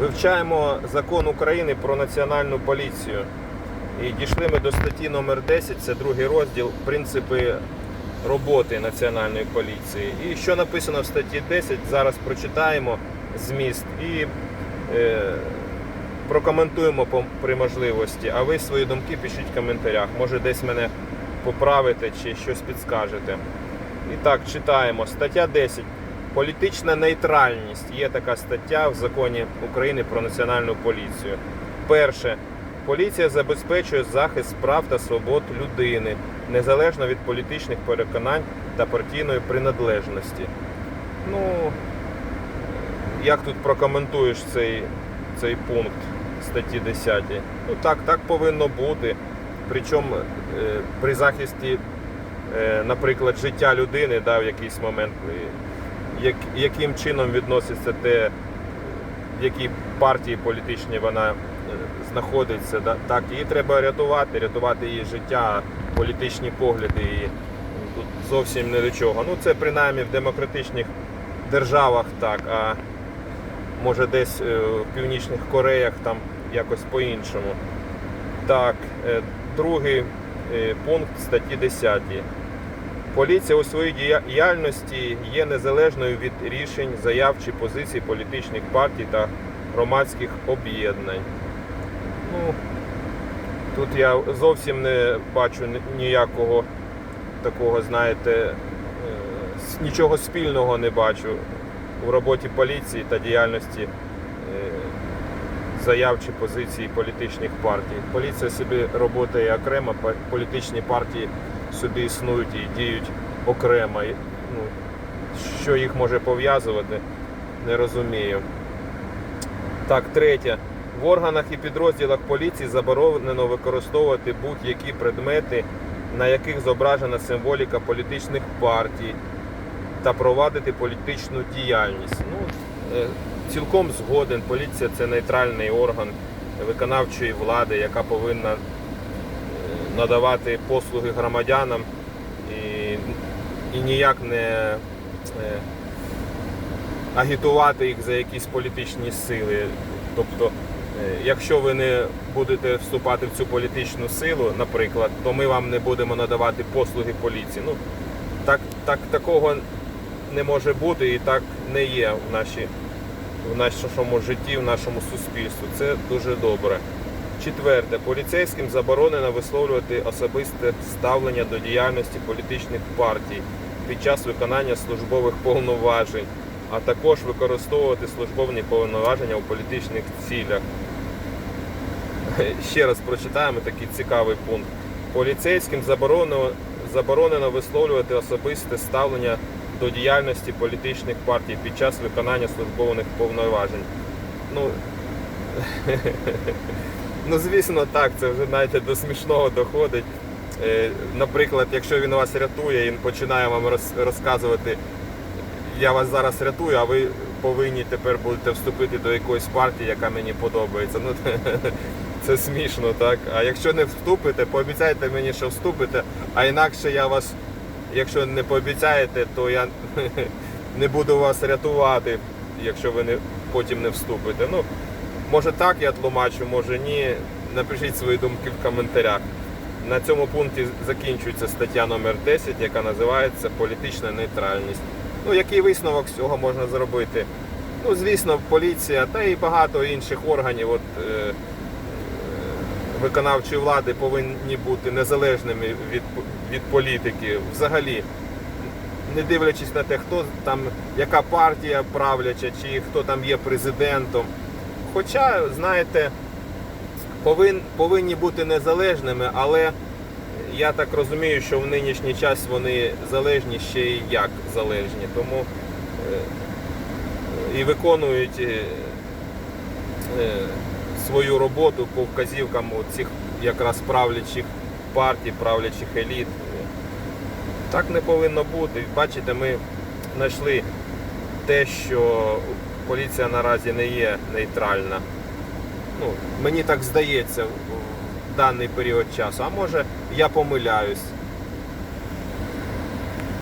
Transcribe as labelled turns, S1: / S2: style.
S1: Вивчаємо закон України про національну поліцію. І дійшли ми до статті номер 10, це другий розділ Принципи роботи національної поліції. І що написано в статті 10, зараз прочитаємо зміст і е, прокоментуємо при можливості. А ви свої думки пишіть в коментарях. Може десь мене поправите чи щось підскажете. І так, читаємо. Стаття 10. Політична нейтральність. Є така стаття в законі України про національну поліцію. Перше. Поліція забезпечує захист прав та свобод людини незалежно від політичних переконань та партійної приналежності. Ну, як тут прокоментуєш цей, цей пункт статті 10? Ну так, так повинно бути. Причому е, при захисті, е, наприклад, життя людини да, в якийсь момент, е, як, яким чином відноситься те, в якій партії політичній вона е, знаходиться, так, її треба рятувати, рятувати її життя, політичні погляди її тут зовсім не до чого. Ну це принаймні в демократичних державах так, а може десь е, в Північних Кореях там якось по-іншому. Так, е, другий пункт статті 10. Поліція у своїй діяльності є незалежною від рішень, заяв чи позицій політичних партій та громадських об'єднань. Ну, тут я зовсім не бачу ніякого такого, знаєте, е, нічого спільного не бачу у роботі поліції та діяльності е, заяв чи позицій політичних партій. Поліція собі працює окремо, політичні партії собі існують і діють окремо. Ну, що їх може пов'язувати, не розумію. Так, третє. В органах і підрозділах поліції заборонено використовувати будь-які предмети, на яких зображена символіка політичних партій, та провадити політичну діяльність. Ну, е, цілком згоден. Поліція це нейтральний орган виконавчої влади, яка повинна надавати послуги громадянам і, і ніяк не е, агітувати їх за якісь політичні сили. Тобто, е, якщо ви не будете вступати в цю політичну силу, наприклад, то ми вам не будемо надавати послуги поліції. Ну, так, так, такого не може бути і так не є в, нашій, в нашому житті, в нашому суспільстві. Це дуже добре. Четверте, поліцейським заборонено висловлювати особисте ставлення до діяльності політичних партій під час виконання службових повноважень, а також використовувати службовні повноваження у політичних цілях. Ще раз прочитаємо такий цікавий пункт. Поліцейським заборонено, заборонено висловлювати особисте ставлення до діяльності політичних партій під час виконання службових повноважень. Ну, ну звісно, так, це вже знаєте, до смішного доходить. Е, Наприклад, якщо він вас рятує і починає вам розказувати, я вас зараз рятую, а ви повинні тепер будете вступити до якоїсь партії, яка мені подобається. Ну, це смішно, так? А якщо не вступите, пообіцяйте мені, що вступите, а інакше я вас, якщо не пообіцяєте, то я не буду вас рятувати, якщо ви не, потім не вступите. Ну, може так я тлумачу, може ні. Напишіть свої думки в коментарях. На цьому пункті закінчується стаття номер 10, яка називається Політична нейтральність. Ну, який висновок з цього можна зробити? Ну, звісно, поліція та і багато інших органів от, е, е, виконавчої влади повинні бути незалежними від, від політики. Взагалі, не дивлячись на те, хто там, яка партія правляча, чи хто там є президентом. Хоча, знаєте, повин, повинні бути незалежними, але я так розумію, що в нинішній час вони залежні ще й як залежні. Тому е, і виконують е, е, свою роботу по вказівкам цих якраз правлячих партій, правлячих еліт. Так не повинно бути. Бачите, ми знайшли те, що поліція наразі не є нейтральна. Ну, мені так здається в даний період часу. А може я помиляюсь.